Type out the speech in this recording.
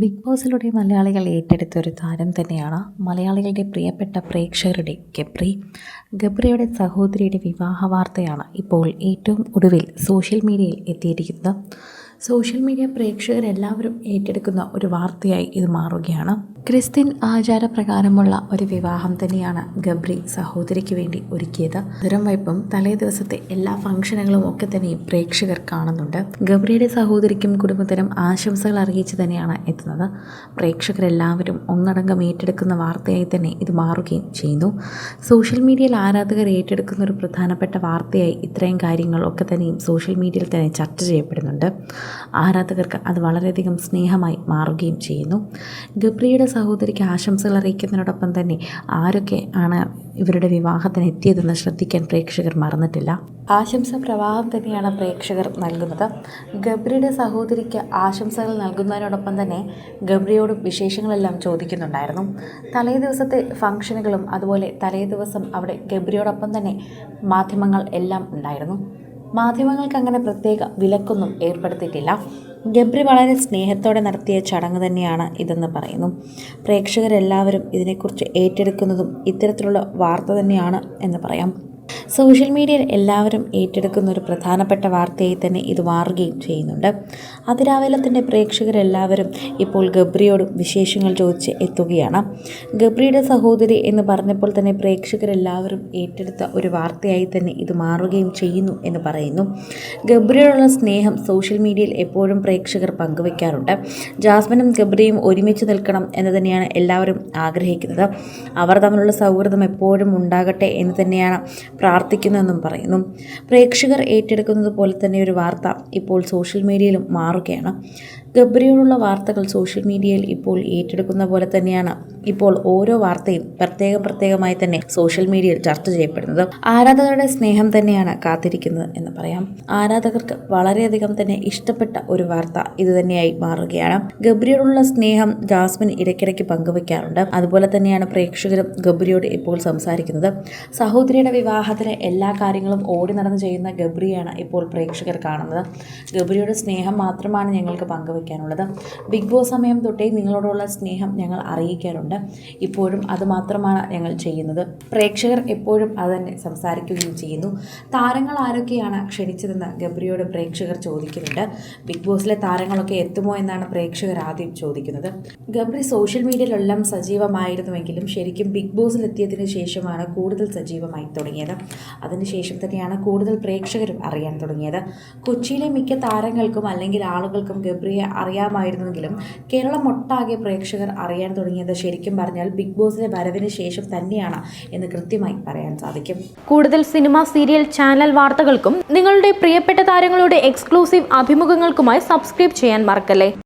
Big ബോസിലൂടെ മലയാളികൾ ഏറ്റെടുത്ത ഒരു താരം തന്നെയാണ് മലയാളികളുടെ പ്രിയപ്പെട്ട പ്രേക്ഷകരുടെ ഗബ്രി. ഗബ്രിയുടെ സഹോദരിയുടെ വിവാഹ വാർത്തയാണ് ഇപ്പോൾ ഏറ്റവും ഒടുവിൽ സോഷ്യൽ മീഡിയയിൽ എത്തിയിരിക്കുന്നത്. സോഷ്യൽ മീഡിയ പ്രേക്ഷകരെല്ലാവരും ഏറ്റെടുക്കുന്ന ഒരു വാർത്തയായി ഇത് മാറുകയാണ്. ക്രിസ്ത്യൻ ആചാരപ്രകാരമുള്ള ഒരു വിവാഹം തന്നെയാണ് ഗബ്രി സഹോദരിക്ക് വേണ്ടി ഒരുക്കിയത്. നിറം വയ്പും തലേ ദിവസത്തെ എല്ലാ ഫംഗ്ഷനുകളും ഒക്കെ തന്നെ പ്രേക്ഷകർ കാണുന്നുണ്ട്. ഗബ്രിയുടെ സഹോദരിക്കും കുടുംബത്തിനും ആശംസകൾ അറിയിച്ച് തന്നെയാണ് എത്തുന്നത്. പ്രേക്ഷകരെല്ലാവരും ഒന്നടങ്കം ഏറ്റെടുക്കുന്ന വാർത്തയായി തന്നെ ഇത് മാറുകയും ചെയ്യുന്നു. സോഷ്യൽ മീഡിയയിൽ ആരാധകർ ഏറ്റെടുക്കുന്ന ഒരു പ്രധാനപ്പെട്ട വാർത്തയായി ഇത്രയും കാര്യങ്ങളൊക്കെ തന്നെയും സോഷ്യൽ മീഡിയയിൽ തന്നെ ചർച്ച ചെയ്യപ്പെടുന്നുണ്ട്. ആരാധകർക്ക് അത് വളരെയധികം സ്നേഹമായി മാറുകയും ചെയ്യുന്നു. ഗബ്രിയുടെ സഹോദരിക്ക് ആശംസകൾ അറിയിക്കുന്നതിനോടൊപ്പം തന്നെ ആരൊക്കെ ആണ് ഇവരുടെ വിവാഹത്തിന് എത്തിയതെന്ന് ശ്രദ്ധിക്കാൻ പ്രേക്ഷകർ മറന്നിട്ടില്ല. ആശംസ പ്രവാഹം തന്നെയാണ് പ്രേക്ഷകർ നൽകുന്നത്. ഗബ്രിയുടെ സഹോദരിക്ക് ആശംസകൾ നൽകുന്നതിനോടൊപ്പം തന്നെ ഗബ്രിയോട് വിശേഷങ്ങളെല്ലാം ചോദിക്കുന്നുണ്ടായിരുന്നു. തലേ ദിവസത്തെ ഫംഗ്ഷനുകളും അതുപോലെ തലേ ദിവസം അവിടെ ഗബ്രിയോടൊപ്പം തന്നെ മാധ്യമങ്ങൾ എല്ലാം ഉണ്ടായിരുന്നു. മാധ്യമങ്ങൾക്ക് അങ്ങനെ പ്രത്യേക വിലക്കൊന്നും ഏർപ്പെടുത്തിയിട്ടില്ല. ഗബ്രി വളരെ സ്നേഹത്തോടെ നടത്തിയ ചടങ്ങ് തന്നെയാണ് ഇതെന്ന് പറയുന്നു. പ്രേക്ഷകരെല്ലാവരും ഇതിനെക്കുറിച്ച് ഏറ്റെടുക്കുന്നതും ഇത്തരത്തിലുള്ള വാർത്ത തന്നെയാണ് എന്ന് പറയാം. സോഷ്യൽ മീഡിയയിൽ എല്ലാവരും ഏറ്റെടുക്കുന്ന ഒരു പ്രധാനപ്പെട്ട വാർത്തയായി തന്നെ ഇത് മാറുകയും ചെയ്യുന്നുണ്ട്. അതിരാവിലെ തന്നെ പ്രേക്ഷകരെല്ലാവരും ഇപ്പോൾ ഗബ്രിയോടും വിശേഷങ്ങൾ ചോദിച്ച് എത്തുകയാണ്. ഗബ്രിയുടെ സഹോദരി എന്ന് പറഞ്ഞപ്പോൾ തന്നെ പ്രേക്ഷകരെല്ലാവരും ഏറ്റെടുത്ത ഒരു വാർത്തയായി തന്നെ ഇത് മാറുകയും ചെയ്യുന്നു എന്ന് പറയുന്നു. ഗബ്രിയോടുള്ള സ്നേഹം സോഷ്യൽ മീഡിയയിൽ എപ്പോഴും പ്രേക്ഷകർ പങ്കുവയ്ക്കാറുണ്ട് ജാസ്മിനും ഗബ്രിയും ഒരുമിച്ച് നിൽക്കണം എന്ന് തന്നെയാണ് എല്ലാവരും ആഗ്രഹിക്കുന്നത്. അവർ തമ്മിലുള്ള സൗഹൃദം എപ്പോഴും ഉണ്ടാകട്ടെ എന്ന് തന്നെയാണ് പ്രാർത്ഥിക്കുന്നുവെന്നും പറയുന്നു. പ്രേക്ഷകർ ഏറ്റെടുക്കുന്നത് പോലെ തന്നെ ഒരു വാർത്ത ഇപ്പോൾ സോഷ്യൽ മീഡിയയിലും മാറുകയാണ്. ഗബ്രിയോടുള്ള വാർത്തകൾ സോഷ്യൽ മീഡിയയിൽ ഇപ്പോൾ ഏറ്റെടുക്കുന്ന പോലെ തന്നെയാണ് ഇപ്പോൾ ഓരോ വാർത്തയും പ്രത്യേകം പ്രത്യേകമായി തന്നെ സോഷ്യൽ മീഡിയയിൽ ചർച്ച ചെയ്യപ്പെടുന്നത്. ആരാധകരുടെ സ്നേഹം തന്നെയാണ് കാത്തിരിക്കുന്നത് എന്ന് പറയാം. ആരാധകർക്ക് വളരെയധികം തന്നെ ഇഷ്ടപ്പെട്ട ഒരു വാർത്ത ഇത് തന്നെയായി മാറുകയാണ്. ഗബ്രിയോടുള്ള സ്നേഹം ജാസ്മിൻ ഇടയ്ക്കിടയ്ക്ക് പങ്കുവയ്ക്കാറുണ്ട് അതുപോലെ തന്നെയാണ് പ്രേക്ഷകരും ഗബ്രിയോട് ഇപ്പോൾ സംസാരിക്കുന്നത്. സഹോദരിയുടെ വിവാഹത്തിന് എല്ലാ കാര്യങ്ങളും ഓടി നടന്ന് ചെയ്യുന്ന ഗബ്രിയാണ് ഇപ്പോൾ പ്രേക്ഷകർ കാണുന്നത്. ഗബ്രിയുടെ സ്നേഹം മാത്രമാണ് ഞങ്ങൾക്ക് പങ്കുവയ്ക്കാനുള്ളത് ബിഗ് ബോസ് സമയം തൊട്ടേ നിങ്ങളോടുള്ള സ്നേഹം ഞങ്ങൾ അറിയിക്കാറുണ്ട്. ഇപ്പോഴും അത് മാത്രമാണ് ഞങ്ങൾ ചെയ്യുന്നത്. പ്രേക്ഷകർ എപ്പോഴും അത് തന്നെ സംസാരിക്കുകയും ചെയ്യുന്നു. താരങ്ങൾ ആരൊക്കെയാണ് ക്ഷണിച്ചതെന്ന് ഗബ്രിയോട് പ്രേക്ഷകർ ചോദിക്കുന്നുണ്ട്. ബിഗ് ബോസിലെ താരങ്ങളൊക്കെ എത്തുമോ എന്നാണ് പ്രേക്ഷകർ ആദ്യം ചോദിക്കുന്നത്. ഗബ്രി സോഷ്യൽ മീഡിയയിലെല്ലാം സജീവമായിരുന്നുവെങ്കിലും ശരിക്കും ബിഗ് ബോസിലെത്തിയതിനു ശേഷമാണ് കൂടുതൽ സജീവമായി തുടങ്ങിയത്. അതിനുശേഷം തന്നെയാണ് കൂടുതൽ പ്രേക്ഷകരും അറിയാൻ തുടങ്ങിയത്. കൊച്ചിയിലെ മിക്ക താരങ്ങൾക്കും അല്ലെങ്കിൽ ആളുകൾക്കും ഗബ്രിയെ അറിയാമായിരുന്നെങ്കിലും കേരളം ഒട്ടാകെ പ്രേക്ഷകർ അറിയാൻ തുടങ്ങിയത് ശരിക്കും പറഞ്ഞാൽ ബിഗ് ബോസിലെ വരവിന് ശേഷം തന്നെയാണ് എന്ന് കൃത്യമായി പറയാൻ സാധിക്കും. കൂടുതൽ സിനിമ സീരിയൽ ചാനൽ വാർത്തകൾക്കും നിങ്ങളുടെ പ്രിയപ്പെട്ട താരങ്ങളുടെ എക്സ്ക്ലൂസീവ് അഭിമുഖങ്ങൾക്കുമായി സബ്സ്ക്രൈബ് ചെയ്യാൻ മറക്കല്ലേ?